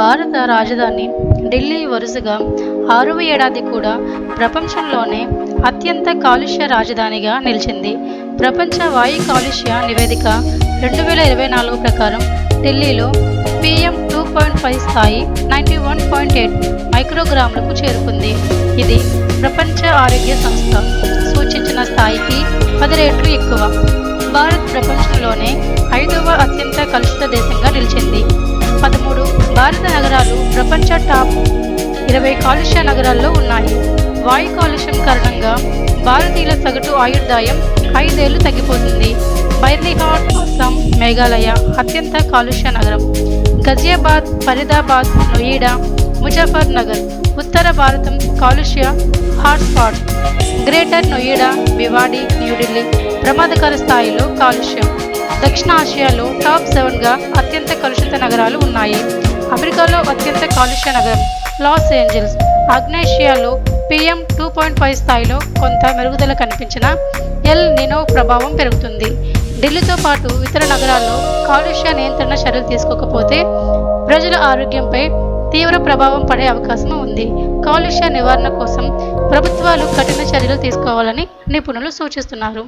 భారత రాజధాని ఢిల్లీ వరుసగా ఆరవ ఏడాది కూడా ప్రపంచంలోనే అత్యంత కాలుష్య రాజధానిగా నిలిచింది. ప్రపంచ వాయు కాలుష్య నివేదిక రెండు వేల ఇరవై నాలుగు ప్రకారం ఢిల్లీలో పిఎం టూ పాయింట్ ఫైవ్ స్థాయి నైంటీ వన్ పాయింట్ ఎయిట్ మైక్రోగ్రాములకు చేరుకుంది. ఇది ప్రపంచ ఆరోగ్య సంస్థ సూచించిన స్థాయికి పది రేట్లు ఎక్కువ. భారత్ ప్రపంచంలోనే ఐదు ప్రపంచ టాప్ ఇరవై కాలుష్య నగరాల్లో ఉన్నాయి. వాయు కాలుష్యం కారణంగా భారతీయుల సగటు ఆయుర్దాయం ఐదేళ్ళు తగ్గిపోతుంది. బైర్నిహాట్ అస్సాం మేఘాలయ అత్యంత కాలుష్య నగరం. గజియాబాద్ ఫరీదాబాద్ నొయిడా ముజఫర్ నగర్ ఉత్తర భారతం కాలుష్య హాట్స్పాట్. గ్రేటర్ నొయిడా భివాడి న్యూఢిల్లీ ప్రమాదకర స్థాయిలో కాలుష్యం. దక్షిణ ఆసియాలో టాప్ సెవెన్గా అత్యంత కలుషిత నగరాలు ఉన్నాయి. అమెరికాలో అత్యంత కాలుష్య నగరం లాస్ ఏంజల్స్. ఆగ్నేషియాలో పిఎం టూ పాయింట్ ఫైవ్ స్థాయిలో కొంత మెరుగుదల కనిపించిన ఎల్ నినో ప్రభావం పెరుగుతుంది. ఢిల్లీతో పాటు ఇతర నగరాల్లో కాలుష్య నియంత్రణ చర్యలు తీసుకోకపోతే ప్రజల ఆరోగ్యంపై తీవ్ర ప్రభావం పడే అవకాశం ఉంది. కాలుష్య నివారణ కోసం ప్రభుత్వాలు కఠిన చర్యలు తీసుకోవాలని నిపుణులు సూచిస్తున్నారు.